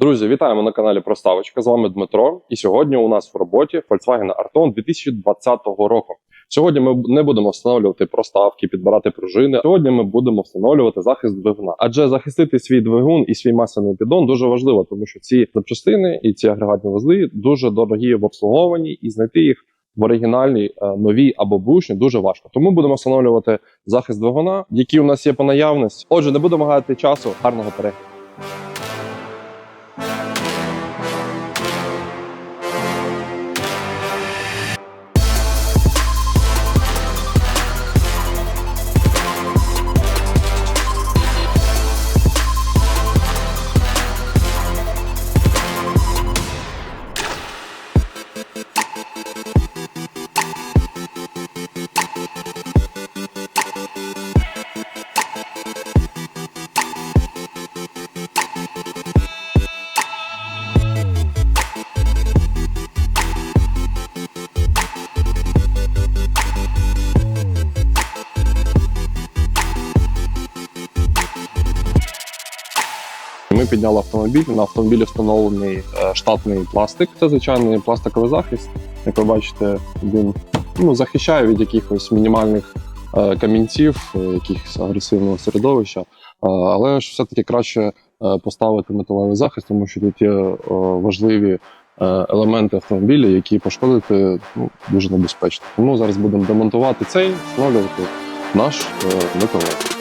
Друзі, вітаємо на каналі Проставочка. З вами Дмитро. І сьогодні у нас в роботі Volkswagen Arteon 2020 року. Сьогодні ми не будемо встановлювати проставки, підбирати пружини. Сьогодні ми будемо встановлювати захист двигуна. Адже захистити свій двигун і свій масляний піддон дуже важливо, тому що ці запчастини і ці агрегатні вузли дуже дорогі в обслуговуванні, і знайти їх в оригінальній е, новій або бушні дуже важко. Тому будемо встановлювати захист двигуна, який у нас є по наявності. Отже, не будемо гаяти часу. Гарного перегляду. Підняли автомобіль. На автомобілі встановлений е, штатний пластик. Це звичайний пластиковий захист. Як ви бачите, він ну, захищає від якихось мінімальних е, камінців, е, якихось агресивного середовища. Але ж все-таки краще поставити металевий захист, тому що тут є важливі елементи автомобіля, які пошкодити ну, дуже небезпечно. Тому зараз будемо демонтувати цей, встановлювати наш металевий.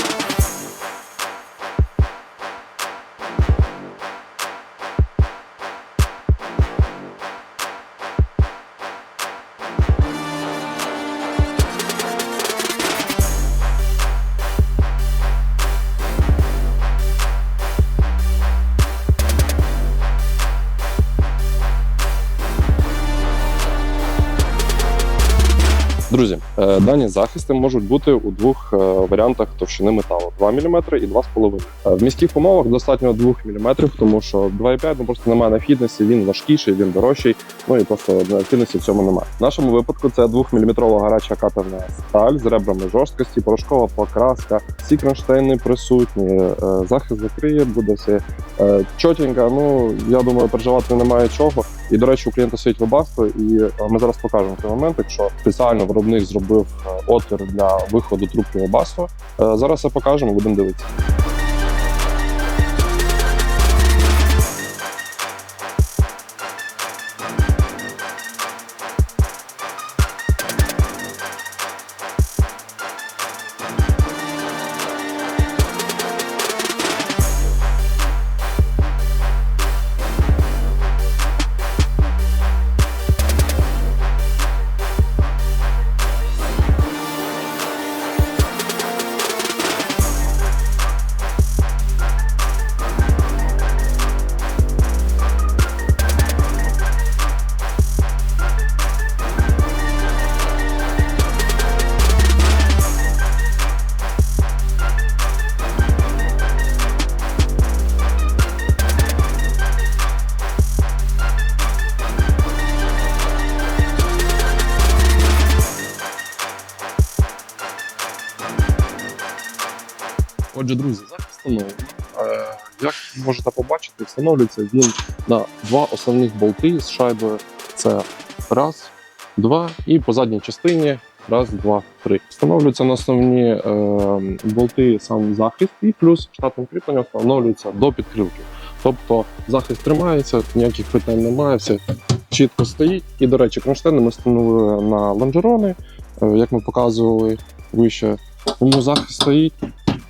Друзі, е, дані захисти можуть бути у двох е, варіантах товщини металу: 2 мм і 2,5 Е, В міських умовах достатньо 2 мм, тому що 2,5 ну, просто немає необхідності, він важкіший, він дорожчий. Ну і просто необхідності в цьому немає. В нашому випадку це 2-мм гаряча катерна сталь з ребрами жорсткості, порошкова покраска, всі кронштейни присутні. Захист закриє, буде все чотенько. Ну я думаю, переживати немає чого. І до речі, у клієнта стоїть вебасто, і е, ми зараз покажемо цей момент. Якщо спеціально виробник зробив е, отвір для виходу трубки вебасто. Е, Зараз це покажемо, будемо дивитися. Отже, друзі, захист встановлено. Е, Як можете побачити, встановлюється він на два основних болти з шайбою. Це раз, два, і по задній частині раз, два, три. Встановлюються на основні е, болти сам захист, і плюс штатним кріпленням встановлюється до підкрилки. Тобто захист тримається, ніяких питань немає, все чітко стоїть. І, до речі, кронштейни ми встановили на лонжерони, е, як ми показували вище. Тому захист стоїть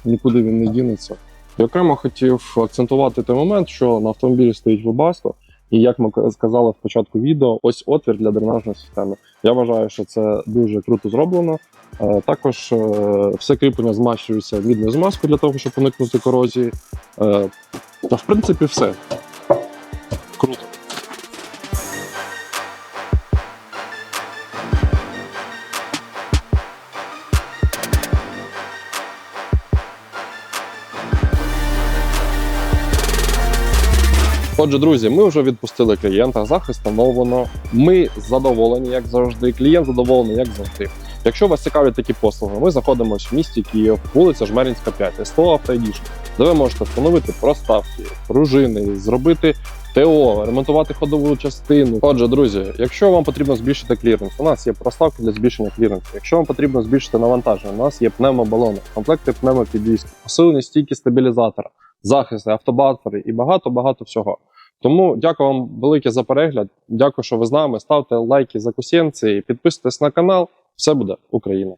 нікуди він не дінеться. І окремо хотів акцентувати той момент, що на автомобілі стоїть Webasto, і як ми сказали в початку відео, ось отвір для дренажної системи. Я вважаю, що це дуже круто зроблено. Е, Також е, все кріплення змащується мідною змазкою для того, щоб уникнути корозії. Е, Та в принципі все. Круто. Отже, друзі, ми вже відпустили клієнта, захист встановлено. Ми задоволені, як завжди. Клієнт задоволений, як завжди. Якщо вас цікавлять такі послуги, ми знаходимося в місті Київ, вулиця Жмеринська 5, СТО «Автоедішн», де ви можете встановити проставки, пружини, зробити ТО, ремонтувати ходову частину. Отже, друзі, якщо вам потрібно збільшити кліренс, у нас є проставки для збільшення кліренсу. Якщо вам потрібно збільшити навантаження, у нас є пневмобалони, комплекти пневмопідвіски, посилені стійки стабілізатора, захисти, автобафери і багато багато всього. Тому дякую вам велике за перегляд. Дякую, що ви з нами. Ставте лайки за косінці, підписуйтесь на канал. Все буде Україна!